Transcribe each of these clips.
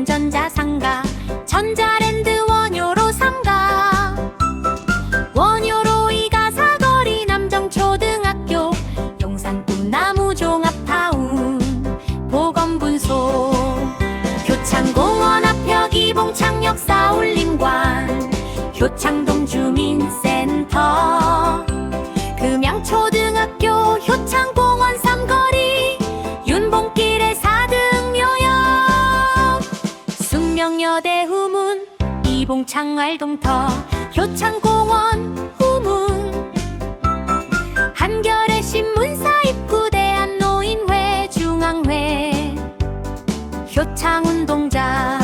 삼성전자 상가 전자랜드 원효로 상가. 원효로 이가 사거리 남정초등학교 용산 꿈나무 종합타운 보건분소 효창공원 앞역 이봉창역 사울림관 효창동 숙명여대 후문 이봉창 알동터 효창공원 후문. 한겨레 신문사 입구 대한 노인회 중앙회. 효창운동장.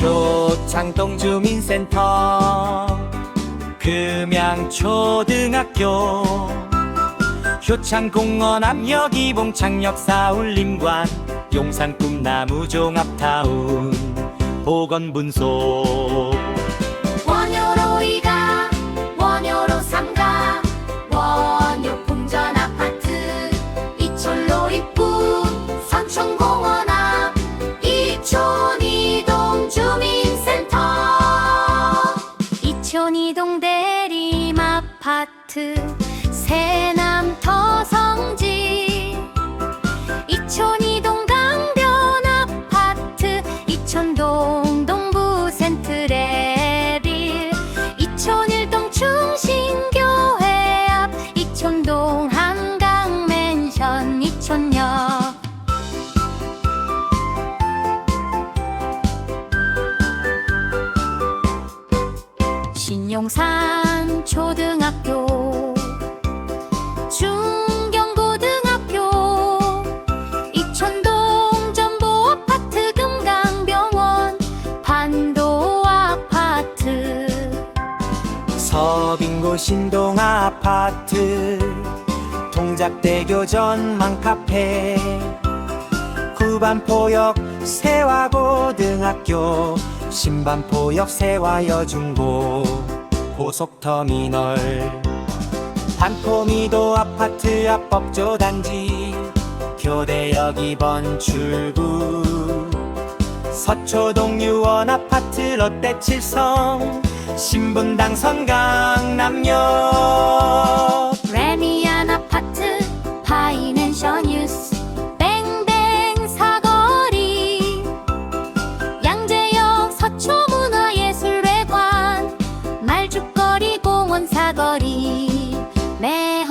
효창동 주민센터. 금양초등학교. 효창공원 앞역 이봉창역 사울림관 용산 꿈나무 종합타운 보건분소 원효로 이가 원효로 삼가 원효 풍전 아파트 이촌로 입구 선천공원 앞 이촌이동 주민센터. 이촌이동 대림 아파트 새 용산 초등학교 중경고등학교 이천동 전보 아파트 금강병원 반도 아파트. 서빙고 신동 아파트 동작대교 전망 카페 구반포역 세화고등학교 신반포역 세화여중고 고속터미널. 반포미도 아파트 앞 법조단지. 교대역 2번 출구. 서초동 유원 아파트 롯데 칠성. 신분당 선강 남역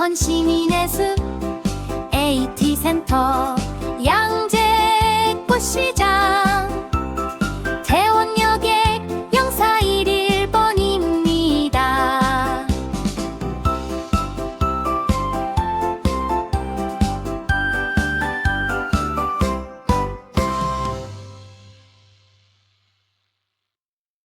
헌신이네숲 AT센터. 양재꽃시장.